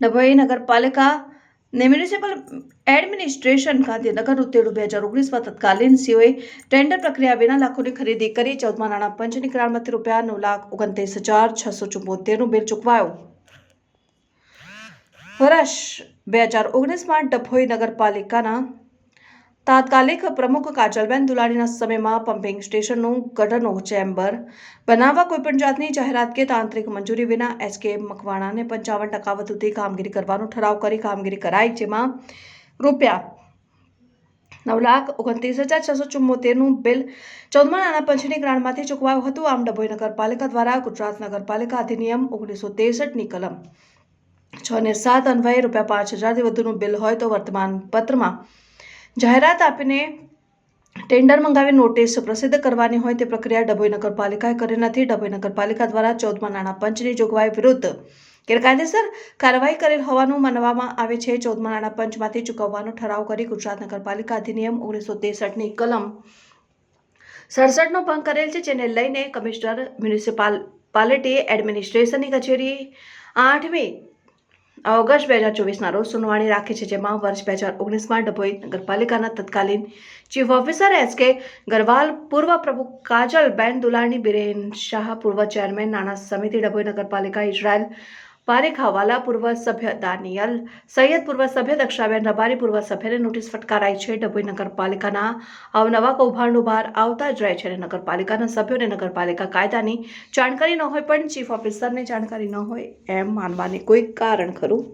ડભોઈ નગરપાલિકા ને municipal administration Gandhinagar તેડું બે હજાર ઓગણીસમાં તત્કાલીન સીઓએ ટેન્ડર પ્રક્રિયા વિના લાખોની ખરીદી કરી ચૌદમા નાણાં પંચની ગ્રાન્ટમાંથી રૂપિયા નવ લાખ ઓગણત્રીસ હજાર છસો ચુમ્મોતેરનું બિલ ચૂકવાયું. વર્ષ બે હજાર ઓગણીસમાં ડભોઈ નગરપાલિકાના તાત્કાલિક પ્રમુખ કાજલબેન દુલાણીના સમયમાં પમ્પિંગ સ્ટેશનનું ગટરનું ચેમ્બર બનાવવા કોઈપણ જાતની જાહેરાત કે તાંત્રિક મંજૂરી વિના એચકે મકવાણાને પંચાવન ટકા વધુથી કામગીરી કરવાનો ઠરાવ કરી કામગીરી કરાઈ, જેમાં રૂપિયા નવ લાખ ઓગણત્રીસ હજાર છસો ચુમ્મોતેરનું બિલ ચૌદમા નાણાં પંચની ગ્રાન્ટમાંથી ચૂકવાયું હતું. આમ ડભોઈ નગરપાલિકા દ્વારા ગુજરાત નગરપાલિકા અધિનિયમ ઓગણીસો ત્રેસઠની કલમ છ ને સાત અન્વયે રૂપિયા પાંચ હજારથી વધુનું બિલ હોય તો વર્તમાન પત્રમાં જાહેરાત આપીને ટેન્ડર મંગાવી નોટિસ પ્રસિદ્ધ કરવાની હોય તે પ્રક્રિયા ડભોઈ નગરપાલિકાએ કરી નથી. ડભોઈ નગરપાલિકા દ્વારા ચૌદમા નાણાં પંચની જોગવાઈ વિરુદ્ધ ગેરકાયદેસર કાર્યવાહી કરેલ હોવાનું માનવામાં આવે છે. ચૌદમા નાણાં પંચમાંથી ચૂકવવાનો ઠરાવ કરી ગુજરાત નગરપાલિકા અધિનિયમ ઓગણીસો ત્રેસઠની કલમ સડસઠનો ભંગ કરેલ છે, જેને લઈને કમિશનર મ્યુનિસિપાલ પાલિટીએ એડમિનિસ્ટ્રેશનની કચેરી આઠમી ઓગસ્ટ બે હજાર ચોવીસના રોજ સુનાવણી રાખી છે, જેમાં વર્ષ બે હજાર ઓગણીસમાં ડભોઈ નગરપાલિકાના તત્કાલીન ચીફ ઓફિસર એસ કે ગરવાલ, પૂર્વ પ્રમુખ કાજલબેન દુલાણી, બિરેન શાહ, પૂર્વ ચેરમેન નાણાં સમિતિ, ડભોઈ નગરપાલિકા, ઇઝરાયલ પારેખ હવાલા પૂર્વ સભ્ય દાનિયલ, સૈયદ પૂર્વ સભ્ય દક્ષાબેન રબારી પૂર્વ સભ્યને નોટિસ ફટકારાઈ છે. ડભોઈ નગરપાલિકાના અવનવા કૌભાંડો બહાર આવતા જ રહે છે અને નગરપાલિકાના સભ્યોને નગરપાલિકા કાયદાની જાણકારી ન હોય પણ ચીફ ઓફિસરને જાણકારી ન હોય એમ માનવાને કોઈ કારણ ખરું?